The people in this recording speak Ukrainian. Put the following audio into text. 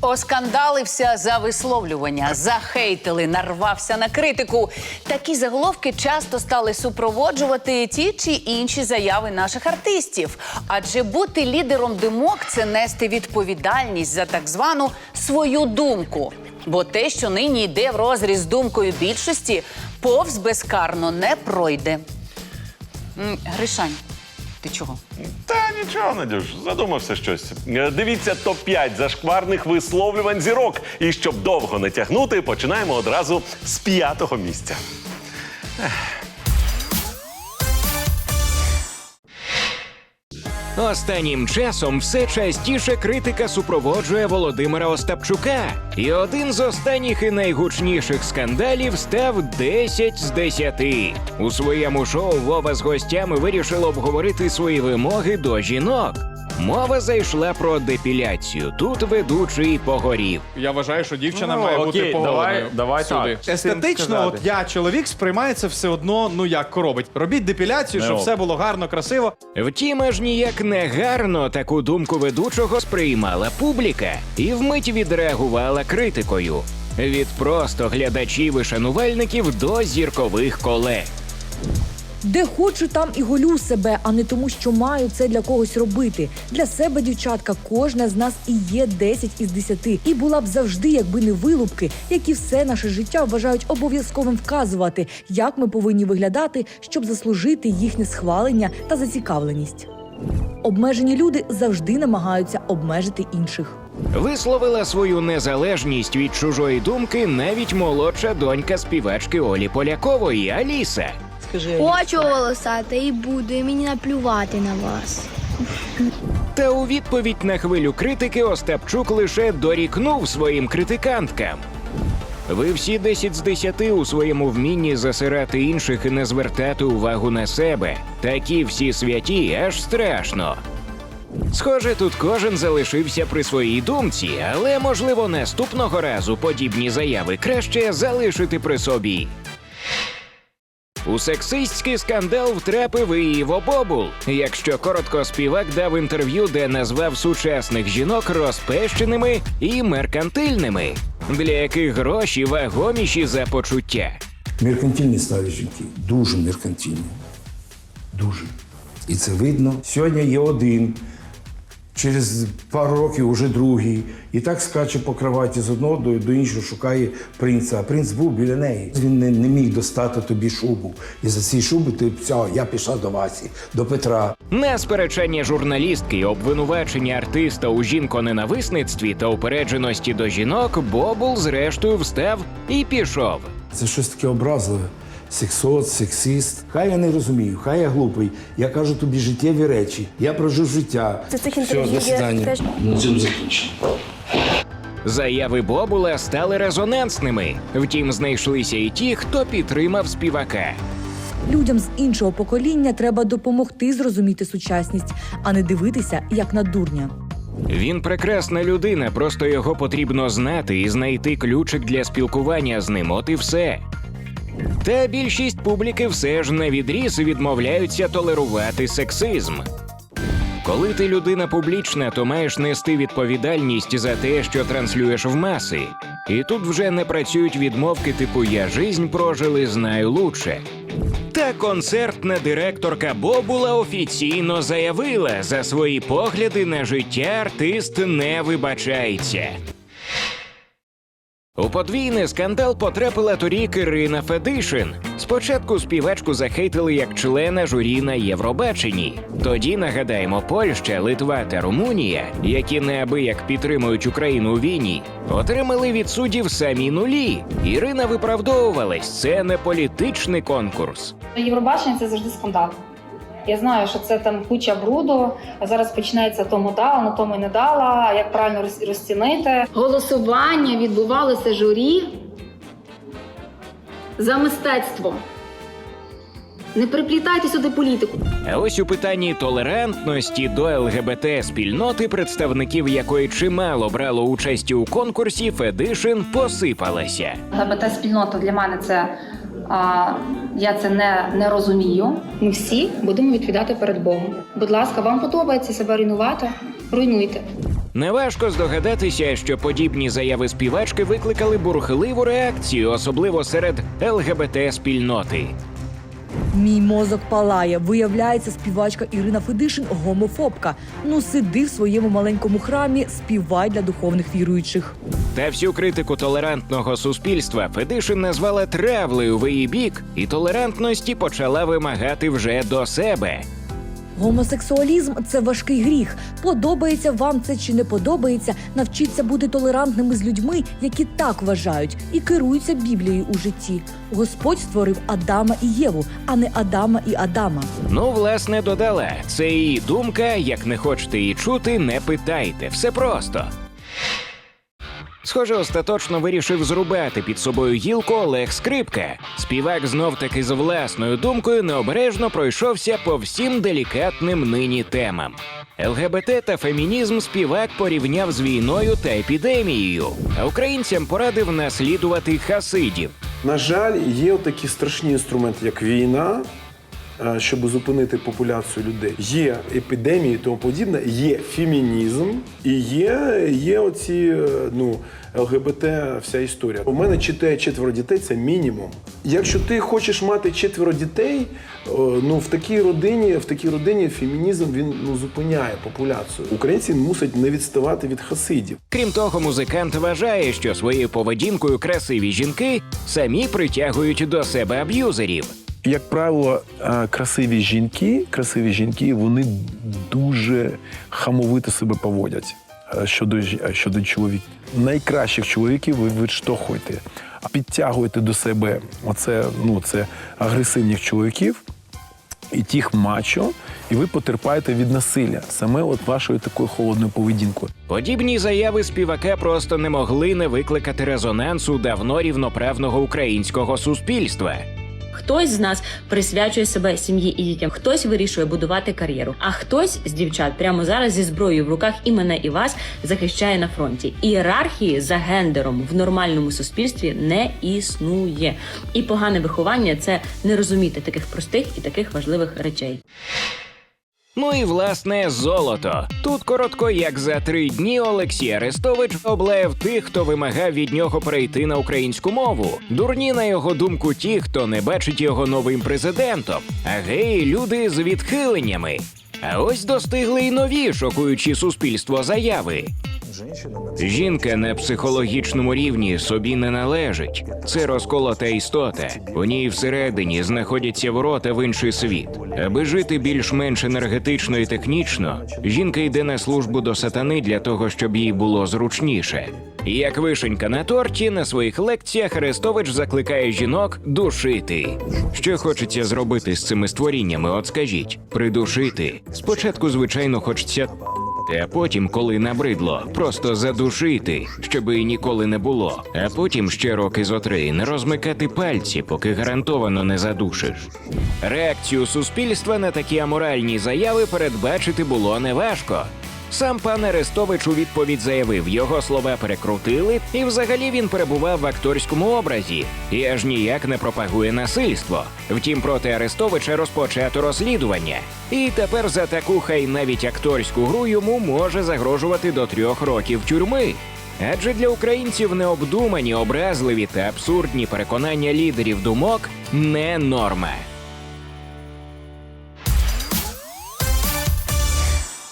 Оскандалився за висловлювання, захейтили, нарвався на критику. Такі заголовки часто стали супроводжувати ті чи інші заяви наших артистів. Адже бути лідером димок це нести відповідальність за так звану свою думку. Бо те, що нині йде в розріз з думкою більшості, повз безкарно не пройде. Гришань, ти чого? Та нічого, Надюш, задумався щось. Е, Дивіться топ-5 зашкварних висловлювань зірок. І щоб довго не тягнути, починаємо одразу з п'ятого місця. Останнім часом все частіше критика супроводжує Володимира Остапчука. І один з останніх і найгучніших скандалів став 10 з 10. У своєму шоу Вова з гостями вирішив обговорити свої вимоги до жінок. Мова зайшла про депіляцію. Тут ведучий погорів. Я вважаю, що дівчина Ну, має окей, бути давай- поголеною. давай так. Естетично, от я чоловік сприймається все одно, ну як робить. Робіть депіляцію, щоб Ну. все було гарно, красиво. Втім, аж ніяк не гарно таку думку ведучого сприймала публіка і вмить відреагувала критикою. Від просто глядачів і шанувальників до зіркових колег. Де хочу, там і голю себе, а не тому, що маю це для когось робити. Для себе, дівчатка, кожна з нас і є 10 із 10. І була б завжди, якби не вилупки, які все наше життя вважають обов'язковим вказувати, як ми повинні виглядати, щоб заслужити їхнє схвалення та зацікавленість. Обмежені люди завжди намагаються обмежити інших. Висловила свою незалежність від чужої думки навіть молодша донька співачки Олі Полякової Аліса. Хочу волосати і буду, і мені наплювати на вас. Та у відповідь на хвилю критики Остапчук лише дорікнув своїм критиканткам. Ви всі 10 з 10 у своєму вмінні засирати інших і не звертати увагу на себе. Такі всі святі, аж страшно. Схоже, тут кожен залишився при своїй думці, але можливо наступного разу подібні заяви краще залишити при собі. У сексистський скандал втрапив і Іво Бобул. Якщо коротко, співак дав інтерв'ю, де назвав сучасних жінок розпещеними і меркантильними, для яких гроші вагоміші за почуття. Меркантильні стали жінки. Дуже меркантильні. Дуже. І це видно. Сьогодні є один, через пару років уже другий. І так скаче по кроваті з одного до, до іншого шукає принца. А принц був біля неї. Він не, не міг достати тобі шубу. І за ці шуби ти все, я пішла до Васі, до Петра. На сперечання журналістки, обвинувачення артиста у жінконенависництві та упередженості до жінок, Бобул зрештою встав і пішов. Це щось таке образливе. Сексот, сексист. Хай я не розумію, хай я глупий. Я кажу тобі життєві речі. Я прожив життя. Це цих Все, інтерв'ю до я свидання. теж- На цьому закінчено. Заяви Бобула стали резонансними. Втім, знайшлися і ті, хто підтримав співака. Людям з іншого покоління треба допомогти зрозуміти сучасність, а не дивитися як на дурня. Він прекрасна людина, просто його потрібно знати і знайти ключик для спілкування з ним. От і все. Та більшість публіки все ж на відріз відмовляються толерувати сексизм. Коли ти людина публічна, то маєш нести відповідальність за те, що транслюєш в маси. І тут вже не працюють відмовки типу Я жизнь прожили, знаю лучше. Та концертна директорка Бобула офіційно заявила, за свої погляди на життя артист не вибачається. У подвійний скандал потрапила торік Ірина Федишин. Спочатку співачку захейтили як члена журі на Євробаченні. Тоді нагадаємо, Польща, Литва та Румунія, які неабияк підтримують Україну у війні, отримали від суддів самі нулі. Ірина виправдовувалась, це не політичний конкурс. Євробачення це завжди скандал. Я знаю, що це там куча бруду. А зараз починається тому дала, на тому не дала. Як правильно розцінити? Голосування відбувалося журі за мистецтво. Не приплітайте сюди політику. А ось у питанні толерантності до ЛГБТ спільноти, представників якої чимало брало участі у конкурсі, Федишин посипалася. ЛГБТ спільнота для мене це а, я це не, не розумію. Ми всі будемо відповідати перед Богом. Будь ласка, вам подобається себе руйнувати? Руйнуйте. Неважко здогадатися, що подібні заяви співачки викликали бурхливу реакцію, особливо серед ЛГБТ спільноти. Мій мозок палає. Виявляється, співачка Ірина Федишин гомофобка. Ну сиди в своєму маленькому храмі, співай для духовних віруючих. Та всю критику толерантного суспільства Федишин назвала травлею в її бік, і толерантності почала вимагати вже до себе. Гомосексуалізм це важкий гріх. Подобається вам це чи не подобається. Навчіться бути толерантними з людьми, які так вважають, і керуються Біблією у житті. Господь створив Адама і Єву, а не Адама і Адама. Ну, власне, додала. Це її думка. Як не хочете її чути, не питайте. Все просто. Схоже, остаточно вирішив зрубати під собою гілку Олег Скрипка. Співак знов таки з власною думкою необережно пройшовся по всім делікатним нині темам. ЛГБТ та фемінізм співак порівняв з війною та епідемією, а українцям порадив наслідувати хасидів. На жаль, є такі страшні інструменти, як війна, щоб зупинити популяцію людей. Є епідемії тому подібне, є фемінізм і є, є оці е, ну, ЛГБТ, вся історія. У мене читає четверо дітей це мінімум. Якщо ти хочеш мати четверо дітей, е, ну в такій родині, в такій родині фемінізм він ну зупиняє популяцію. Українці мусять не відставати від хасидів. Крім того, музикант вважає, що своєю поведінкою красиві жінки самі притягують до себе аб'юзерів. Як правило, е, красиві жінки, красиві жінки, вони дуже хамовито себе поводять е, щодо, е, щодо чоловіків. Найкращих чоловіків ви відштовхуєте, підтягуєте до себе оце, ну, це агресивних чоловіків і тих мачо, і ви потерпаєте від насилля саме от вашою такою холодною поведінкою. Подібні заяви співака просто не могли не викликати резонансу давно рівноправного українського суспільства. Хтось з нас присвячує себе сім'ї і дітям, хтось вирішує будувати кар'єру, а хтось з дівчат прямо зараз зі зброєю в руках і мене і вас захищає на фронті. Ієрархії за гендером в нормальному суспільстві не існує. І погане виховання це не розуміти таких простих і таких важливих речей. Ну і власне золото. Тут коротко, як за три дні Олексій Арестович облаяв тих, хто вимагав від нього перейти на українську мову. Дурні, на його думку, ті, хто не бачить його новим президентом, а геї люди з відхиленнями. А ось достигли й нові шокуючі суспільство заяви. Жінка на психологічному рівні собі не належить. Це розколота істота. У ній всередині знаходяться ворота в інший світ. Аби жити більш-менш енергетично і технічно, жінка йде на службу до сатани для того, щоб їй було зручніше. Як вишенька на торті, на своїх лекціях Арестович закликає жінок душити. Що хочеться зробити з цими створіннями? От скажіть, придушити. Спочатку, звичайно, хочеться а потім, коли набридло, просто задушити, щоби ніколи не було. А потім ще роки зо три не розмикати пальці, поки гарантовано не задушиш. Реакцію суспільства на такі аморальні заяви передбачити було неважко. Сам пан Арестович у відповідь заявив, його слова перекрутили, і взагалі він перебував в акторському образі і аж ніяк не пропагує насильство. Втім, проти Арестовича розпочато розслідування. І тепер за таку хай навіть акторську гру йому може загрожувати до трьох років тюрми. Адже для українців необдумані, образливі та абсурдні переконання лідерів думок не норма.